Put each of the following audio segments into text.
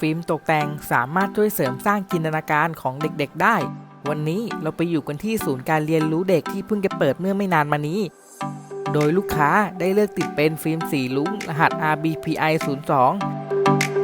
ฟิล์มตกแต่งสามารถช่วยเสริมสร้างจินตนาการของเด็กๆได้ วันนี้เราไปอยู่กันที่ศูนย์การเรียนรู้เด็กที่เพิ่งจะเปิดเมื่อไม่นานมานี้ โดยลูกค้าได้เลือกติดเป็นฟิล์มสีลุ้งรหัส RBPI 02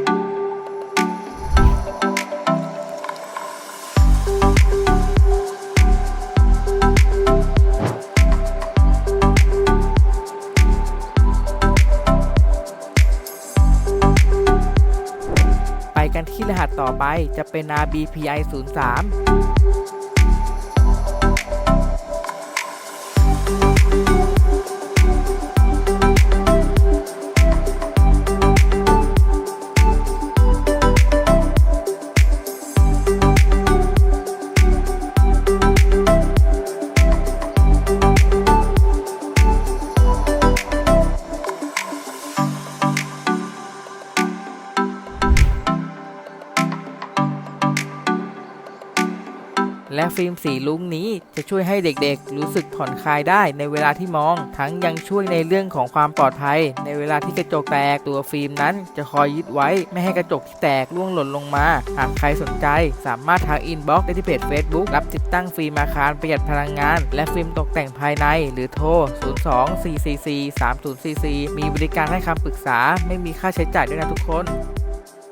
ไปกันที่รหัสต่อไปจะเป็น RBPI 03 และฟิล์มสีลุ้งนี้จะช่วยให้เด็กๆ รู้สึกผ่อนคลายได้ในเวลาที่มอง ทั้งยังช่วยในเรื่องของความปลอดภัย ในเวลาที่กระจกแตกตัวฟิล์มนั้น จะคอยยึดไว้ไม่ให้กระจกที่แตกร่วงหล่นลงมา หากใครสนใจ สามารถทางอินบ็อกซ์ได้ที่เพจ Facebook รับติดตั้งฟิล์มอาคารประหยัดพลังงาน และฟิล์มตกแต่งภายใน หรือโทร 02 444 3044 มีบริการให้คำปรึกษา ไม่มีค่าใช้จ่ายด้วยนะทุกคน